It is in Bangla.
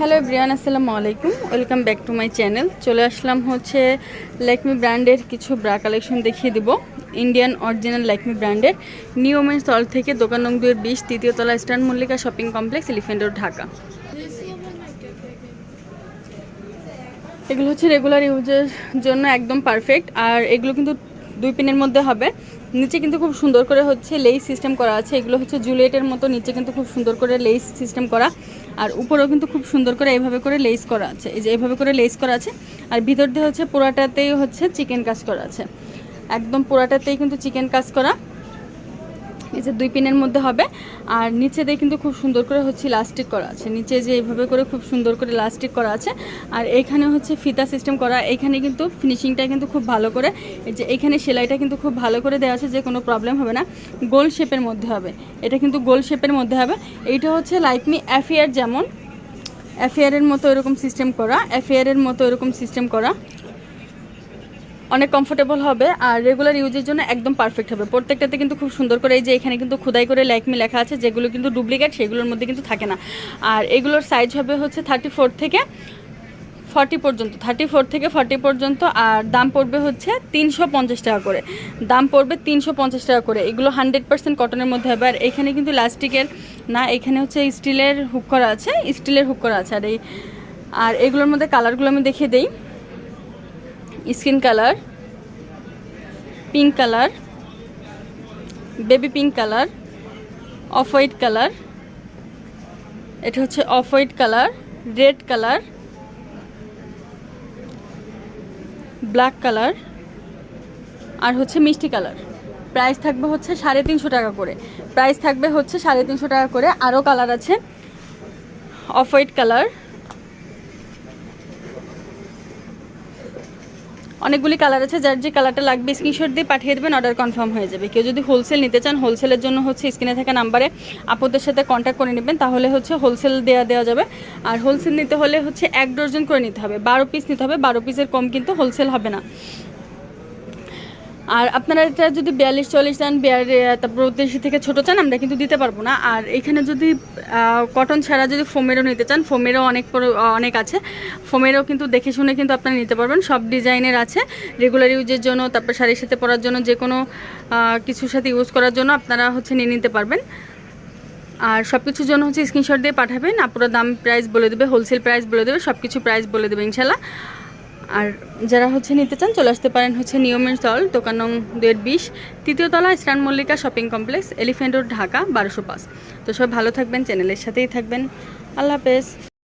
হ্যালো ব্রিয়ান আসসালামু আলাইকুম। Welcome back to my channel. চলে আসলাম হচ্ছে ল্যাকমি ব্র্যান্ডের কিছু ব্রা কালেকশন দেখিয়ে দিব। ইন্ডিয়ান অরিজিনাল ল্যাকমি ব্র্যান্ডের নিউ ওমেন্স তল থেকে দোকান নং দুয়ের বিশ, তৃতীয় তলা Mallika shopping complex elephant road Dhaka. এগুলো হচ্ছে রেগুলার ইউজের জন্য একদম পারফেক্ট আর এগুলো কিন্তু দুই পিনের মধ্যে হবে। নিচে কিন্তু খুব সুন্দর করে হচ্ছে লেস সিস্টেম করা আছে। এগুলো হচ্ছে জুলিয়েটের মতো, নিচে কিন্তু খুব সুন্দর করে লেস সিস্টেম করা। আর উপরেও কিন্তু খুব সুন্দর করে এইভাবে করে লেস করা আছে। এই যে এইভাবে করে লেস করা আছে। আর ভিতর দিয়ে হচ্ছে পোড়াটাতেই হচ্ছে চিকেন কাজ করা আছে। একদম পোড়াটাতেই কিন্তু চিকেন কাজ করা। এই যে দুই পিনের মধ্যে হবে। আর নিচে দিয়ে কিন্তু খুব সুন্দর করে হচ্ছে লাস্টিক করা আছে। নিচে যে এইভাবে করে খুব সুন্দর করে লাস্টিক করা আছে। আর এখানে হচ্ছে ফিতা সিস্টেম করা। এখানে কিন্তু ফিনিশিংটা কিন্তু খুব ভালো করে যে এখানে সেলাইটা কিন্তু খুব ভালো করে দেওয়া আছে যে কোনো প্রবলেম হবে না। গোল শেপের মধ্যে হবে। এটা কিন্তু গোল শেপের মধ্যে হবে। এইটা হচ্ছে লাইকমি অ্যাফেয়ার যেমন। অ্যাফেয়ারের মতো এরকম সিস্টেম করা। অ্যাফেয়ারের মতো এরকম সিস্টেম করা। অনেক কমফোর্টেবল হবে আর রেগুলার ইউজের জন্য একদম পারফেক্ট হবে। প্রত্যেকটাতে কিন্তু খুব সুন্দর করে এই যে এখানে কিন্তু খোদাই করে ল্যাকমি লেখা আছে, যেগুলো কিন্তু ডুপ্লিকেট সেগুলোর মধ্যে কিন্তু থাকে না। আর এগুলোর সাইজ হবে হচ্ছে থার্টি ফোর থেকে ফর্টি পর্যন্ত থার্টি ফোর থেকে ফর্টি পর্যন্ত, আর দাম পড়বে হচ্ছে তিনশো পঞ্চাশ টাকা করে। দাম পড়বে তিনশো পঞ্চাশ টাকা করে। এগুলো হান্ড্রেড পার্সেন্ট কটনের মধ্যে হবে। আর এখানে কিন্তু লাস্টিকের না, এখানে হচ্ছে স্টিলের হুক করা আছে স্টিলের হুক করা আছে। আর এই, আর এগুলোর মধ্যে কালারগুলো আমি দেখিয়ে দিই। Skin colour, pink colour, baby pink colour, off white colour, এটা হচ্ছে off white colour, red colour, black colour, আর হচ্ছে মিষ্টি কালার। প্রাইস থাকবে হচ্ছে সাড়ে তিনশো টাকা করে। প্রাইস থাকবে হচ্ছে সাড়ে তিনশো টাকা করে। আরও কালার আছে। অফ হোয়াইট কালার অনেকগুলি কালার আছে, যার যে কালারটা লাগবে স্ক্রিনশট দিয়ে পাঠিয়ে দেবেন অর্ডার কনফার্ম হয়ে যাবে। কেউ যদি হোলসেল নিতে চান হোলসেলের জন্য হচ্ছে স্ক্রিনে থাকা নাম্বারে আপদের সাথে কন্ট্যাক্ট করে নেবেন, তাহলে হচ্ছে হোলসেল দেওয়া দেওয়া যাবে। আর হোলসেল নিতে হলে হচ্ছে এক ডজন করে নিতে হবে। বারো পিস নিতে হবে, বারো পিসের কম কিন্তু হোলসেল হবে না। আর আপনারা এটা যদি বিয়াল্লিশ, চল্লিশ চান তারপর উদ্দেশ্যে থেকে ছোটো চান, আমরা কিন্তু দিতে পারব না। আর এখানে যদি কটন ছাড়া যদি ফোমেরও নিতে চান ফোমেরও অনেক অনেক আছে। ফোমেরও কিন্তু দেখে শুনে কিন্তু আপনারা নিতে পারবেন। সব ডিজাইনের আছে। রেগুলার ইউজের জন্য, তারপর শাড়ির সাথে পরার জন্য যে কোনো কিছুর সাথে ইউজ করার জন্য আপনারা হচ্ছে নিয়ে নিতে পারবেন। আর সব কিছুর জন্য হচ্ছে স্ক্রিনশট দিয়ে পাঠাবেন। আপুরা দাম প্রাইস বলে দেবে হোলসেল প্রাইস বলে দেবে সব কিছু প্রাইস বলে দেবে ইনশাল্লাহ। আর যারা হচ্ছে নিতে চান, চলে আসতে পারেন হচ্ছে নিয়মের স্থল দোকান নং দুয়ের বিশ, তৃতীয় তলা স্টান Mallika shopping complex elephant road, Dhaka, বারোশো পাঁচ। তো সব ভালো থাকবেন, চ্যানেলের সাথেই থাকবেন। আল্লাহ হাফেজ।